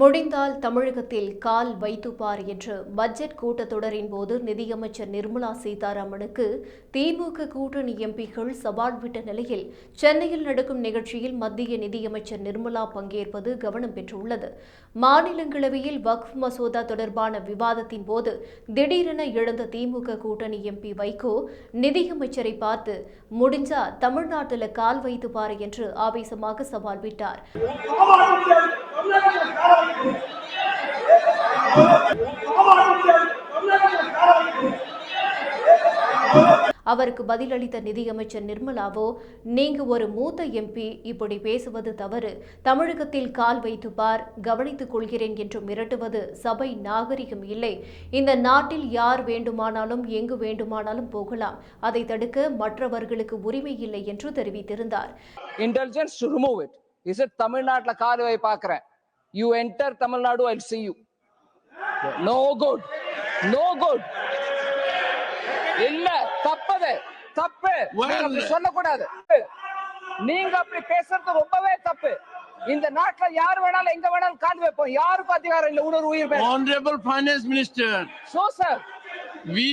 முடிந்தால் தமிழகத்தில் கால் வைத்துப்பார் என்று பட்ஜெட் கூட்டத்தொடரின் போது நிதியமைச்சர் நிர்மலா சீதாராமனுக்கு திமுக கூட்டணி எம்பிக்கள் சவால் விட்ட நிலையில் சென்னையில் நடக்கும் நிகழ்ச்சியில் மத்திய நிதியமைச்சர் நிர்மலா பங்கேற்பது கவனம் பெற்றுள்ளது. மாநிலங்களவையில் வக்ஃப் மசோதா தொடர்பான விவாதத்தின் போது திடீரென எழுந்த திமுக கூட்டணி எம்பி வைகோ நிதியமைச்சரை பார்த்து முடிஞ்சா தமிழ்நாட்டில் கால் வைத்து என்று ஆவேசமாக சவால் விட்டார். அவருக்கு பதிலளித்த நிதியமைச்சர் நிர்மலாவோ நீங்க ஒரு மூத்த எம்பி இப்படி பேசுவது தவறு. தமிழகத்தில் கால் வைத்து பார் கவனித்துக் கொள்கிறேன் என்று மிரட்டுவது சபை நாகரிகம் இல்லை. இந்த நாட்டில் யார் வேண்டுமானாலும் எங்கு வேண்டுமானாலும் போகலாம். அதை தடுக்க மற்றவர்களுக்கு உரிமை இல்லை என்று தெரிவித்திருந்தார். Intelligence to remove it. He said, தமிழ்நாட்டுல you enter Tamil Nadu I see you. No good no good இல்ல தப்பது தப்பு சொல்லக்கூடாது நீங்க அப்படி பேசுறது ரொம்பவே தப்பு இந்த நாட்டுல யார் வேணாலும் எங்க வேணாலும் கால் வைப்போம் யாருக்கும் அதிகாரம் இல்ல உணர்வு உயிர் Honorable Finance Minister, so sir we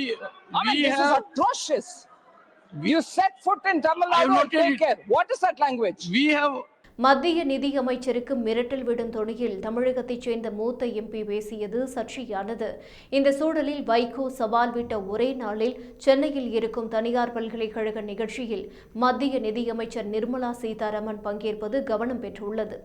we this is have atrocious. You set foot in Tamil Nadu take care. What is that language? we have மத்திய நிதியமைச்சருக்கு மிரட்டல் விடும் தொனியில் தமிழகத்தைச் சேர்ந்த மூத்த எம்பி பேசியது சர்ச்சையானது. இந்த சூழலில் வைகோ சவால் விட்ட ஒரே நாளில் சென்னையில் இருக்கும் தனியார் பல்கலைக்கழக நிகழ்ச்சியில் மத்திய நிதியமைச்சர் நிர்மலா சீதாராமன் பங்கேற்பது கவனம் பெற்றுள்ளது.